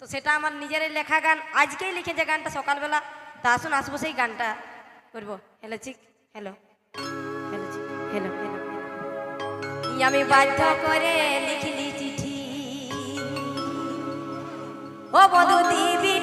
তো সেটা আমার নিজেরই লেখা গান, আজকেই লিখেছে গানটা সকালবেলা, তা আসুন, আসব সেই গানটা করব। Hello chick, hello hello chick, hello hello আমি বাধ্য করে লিখলি চিঠি? ও বধু দিবিটুকু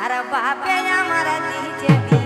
हर बापे हमारा दीजिए